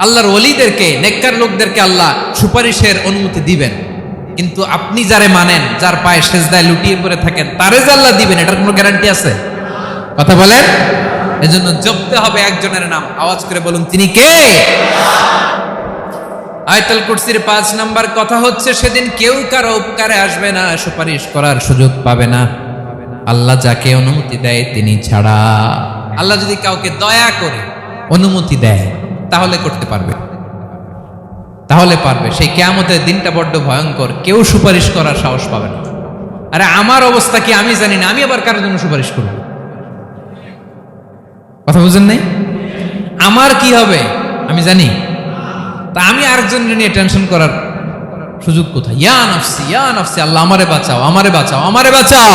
আল্লাহর ওলিদেরকে, নেককার লোকদেরকে আল্লাহ সুপারিশের অনুমতি দিবেন। কিন্তু আপনি যারে মানেন, যার পায়ে সেজদায় লুটিয়ে পড়ে থাকেন, তারে যে আল্লাহ দিবেন, এটার কোনো গ্যারান্টি আছে? কথা বলেন? এজন্য জপতে হবে একজনের নাম। আওয়াজ করে বলুন, তিনি কে? আয়তাল কুরসির পাঁচ নাম্বার কথা হচ্ছে, সেদিন কেউ কারও উপকারে আসবে না, সুপারিশ করার সুযোগ পাবে না। আল্লাহ যাকে অনুমতি দেয়, তিনি ছাড়া। আল্লাহ যদি কাউকে দয়া করে অনুমতি দেয় তাহলে করতে পারবে। তাহলে পারবে। সেই কেয়ামতের দিনটা বড্ড ভয়ঙ্কর। কেউ সুপারিশ করার সাহস পাবে না। আরে আমার অবস্থা কি আমি জানি না, আমি আবার কারোর জন্য সুপারিশ করব? কথা বুঝেন নাই? আমার কি হবে? আমি জানি। তা আমি আরেকজন নিয়ে টেনশন করার সুযোগ কোথায়? ইয়া নফসি ইয়া নফসি, আল্লাহ আমারে বাঁচাও আমারে বাঁচাও আমারে বাঁচাও!